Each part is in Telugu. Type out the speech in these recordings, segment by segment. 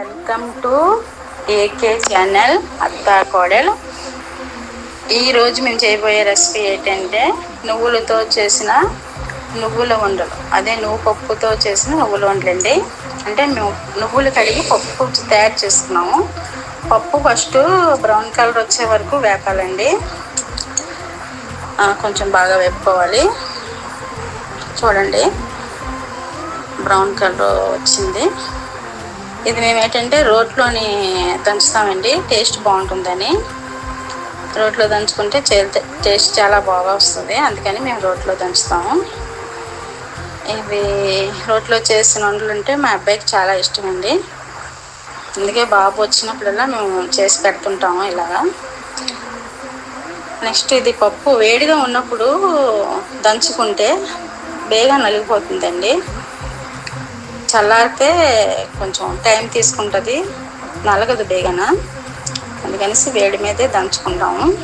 వెల్కమ్ టు ఏకే ఛానల్ అత్తా కోడల్. ఈరోజు మేము చేయబోయే రెసిపీ ఏంటంటే నువ్వులతో చేసిన నువ్వుల వండలు. అదే నువ్వు పప్పుతో చేసిన నువ్వుల వండలు అండి. అంటే మేము నువ్వులు కడిగి పప్పు తయారు చేసుకున్నాము. పప్పు ఫస్ట్ బ్రౌన్ కలర్ వచ్చే వరకు వేపాలండి. కొంచెం బాగా వేపుకోవాలి. చూడండి. బ్రౌన్ కలర్ వచ్చింది. ఇది మేము ఏంటంటే రోట్లోని దంచుతామండి. టేస్ట్ బాగుంటుందని. రోట్లో దంచుకుంటే టేస్ట్ చాలా బాగా వస్తుంది. అందుకని మేము రోట్లో దంచుతాము. ఇవి రోట్లో చేసిన వంటలు ఉంటే మా అబ్బాయికి చాలా ఇష్టం అండి అందుకే బాబు వచ్చినప్పుడల్లా మేము చేసి పెడుతుంటాము ఇలాగా. నెక్స్ట్ ఇది పప్పు వేడిగా ఉన్నప్పుడు దంచుకుంటే బేగా నలిగిపోతుందండి. చల్లారితే కొంచెం టైం తీసుకుంటుంది. నలగదు బేగన. అందుకనేసి వేడి మీదే దంచుకుంటాము.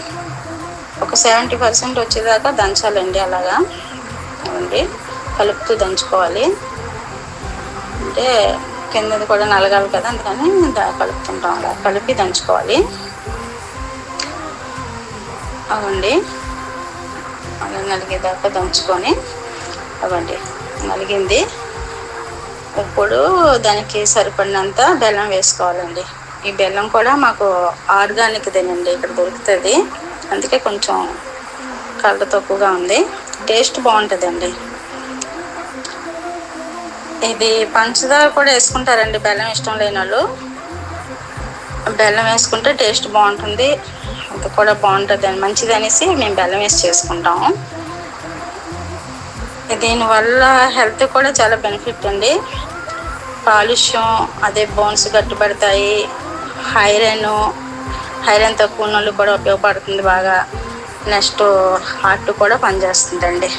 ఒక సెవెంటీ పర్సెంట్ వచ్చేదాకా దంచాలండి అలాగా. అవండి కలుపుతూ దంచుకోవాలి. అంటే కిందది కూడా నలగాలి కదా అందుకని కలుపుతుంటాం అలా కలిపి దంచుకోవాలి. అవండి అలా నలిగేదాకా దంచుకొని అవండి నలిగింది. ఇప్పుడు దానికి సరిపడినంత బెల్లం వేసుకోవాలండి. ఈ బెల్లం కూడా మాకు ఆర్గానిక్దేనండి ఇక్కడ దొరుకుతుంది. అందుకే కొంచెం కలర్ తక్కువగా ఉంది. టేస్ట్ బాగుంటుందండి. ఇది పంచదార కూడా వేసుకుంటారండి బెల్లం ఇష్టం లేని వాళ్ళు. బెల్లం వేసుకుంటే టేస్ట్ బాగుంటుంది అది కూడా బాగుంటుంది మంచిది అనేసి మేము బెల్లం వేసి చేసుకుంటాము. దీనివల్ల హెల్త్ కూడా చాలా బెనిఫిట్ అండి. కాలుష్యం అదే బోన్స్ గట్టిపడతాయి ఐరన్ ఐరన్ తక్కువ వాళ్ళు కూడా ఉపయోగపడుతుంది బాగా. నెక్స్ట్ హార్ట్ కూడా పనిచేస్తుందండి.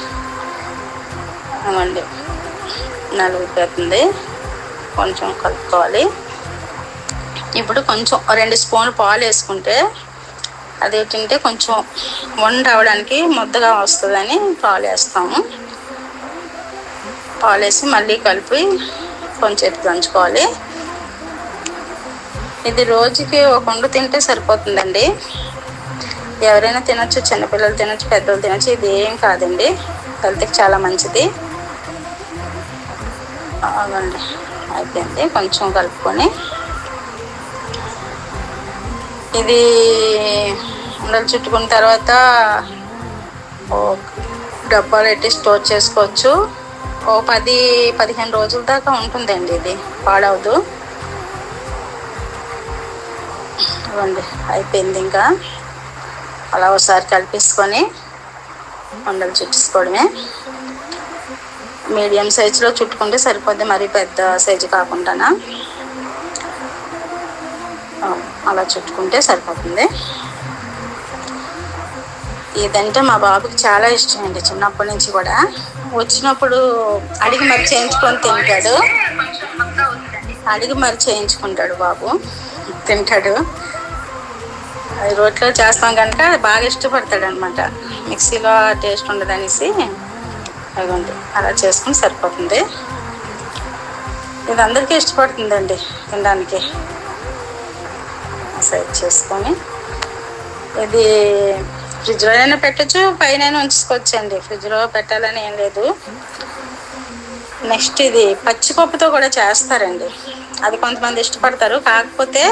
అవండి నలుగుతుంది కొంచెం కలుపుకోవాలి. ఇప్పుడు కొంచెం రెండు స్పూన్లు పాలు వేసుకుంటే అదేంటంటే కొంచెం వండ అవడానికి ముద్దగా వస్తుందని పాలు వేస్తాము. పాలు వేసి మళ్ళీ కలిపి కొంచెం దంచుకోవాలి. ఇది రోజుకి ఒక వండు తింటే సరిపోతుందండి. ఎవరైనా తినచ్చు చిన్నపిల్లలు తినచ్చు పెద్దలు తినచ్చు ఇది ఏం కాదండి. హెల్త్కి చాలా మంచిది. అవునండి అయిపోయింది. కొంచెం కలుపుకొని. ఇది ఉండలు చుట్టుకున్న తర్వాత డబ్బాలు పెట్టి స్టోర్ చేసుకోవచ్చు. ఓ పది పదిహేను రోజుల దాకా ఉంటుందండి ఇది. పాడవదు. ఇవ్వండి అయిపోయింది ఇంకా. అలా ఒకసారి కలిపేసుకొని ఉండలు చుట్టేసుకోవడమే మీడియం సైజులో చుట్టుకుంటే సరిపోద్ది మరీ పెద్ద సైజు కాకుండా అలా చుట్టుకుంటే సరిపోతుంది. ఇదంటే మా బాబుకి చాలా ఇష్టం అండి చిన్నప్పటి నుంచి కూడా. వచ్చినప్పుడు అడిగి మరి చేయించుకొని తింటాడు. అడిగి మరి చేయించుకుంటాడు బాబు. తింటాడు. అది రోట్లో చేస్తాం కనుక బాగా ఇష్టపడతాడు అనమాట మిక్సీలో టేస్ట్ ఉండదు అనేసి అదిగోండి అలా చేసుకుని సరిపోతుంది. ఇది అందరికీ ఇష్టపడుతుందండి తినడానికి. సైజ్ చేసుకొని ఇది ఫ్రిడ్జ్లో అయినా పెట్టచ్చు పైన ఉంచుకోవచ్చండి ఫ్రిడ్జ్లో పెట్టాలని ఏం లేదు. నెక్స్ట్ ఇది పచ్చిపప్పుతో కూడా చేస్తారండి. అది కొంతమంది ఇష్టపడతారు. కాకపోతే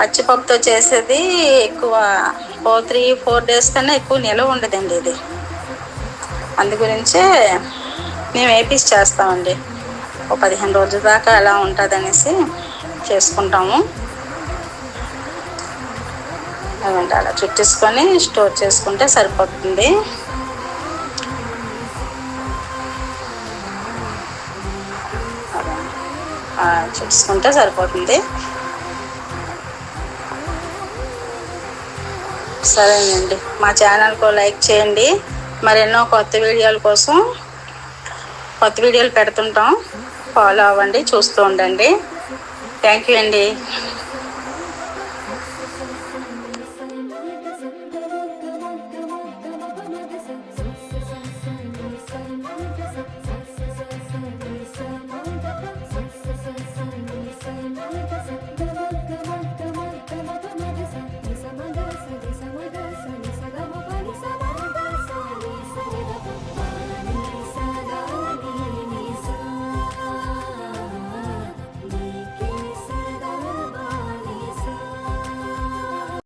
పచ్చిపప్పుతో చేసేది ఎక్కువ ఫోర్ త్రీ ఫోర్ డేస్ కన్నా ఎక్కువ నిలవ ఉండదండి ఇది. అందు గురించే మేము ఏపీస్ చేస్తామండి. ఓ పదిహేను రోజుల దాకా ఎలా ఉంటుంది అనేసి చేసుకుంటాము. అదంటే అలా చుట్టేసుకొని స్టోర్ చేసుకుంటే సరిపోతుంది. చుట్టుకుంటే సరిపోతుంది. సరేనండి. మా ఛానల్కు లైక్ చేయండి. మరెన్నో కొత్త వీడియోల కోసం కొత్త వీడియోలు పెడుతుంటాం. ఫాలో అవ్వండి చూస్తూ ఉండండి. థ్యాంక్ యూ అండి.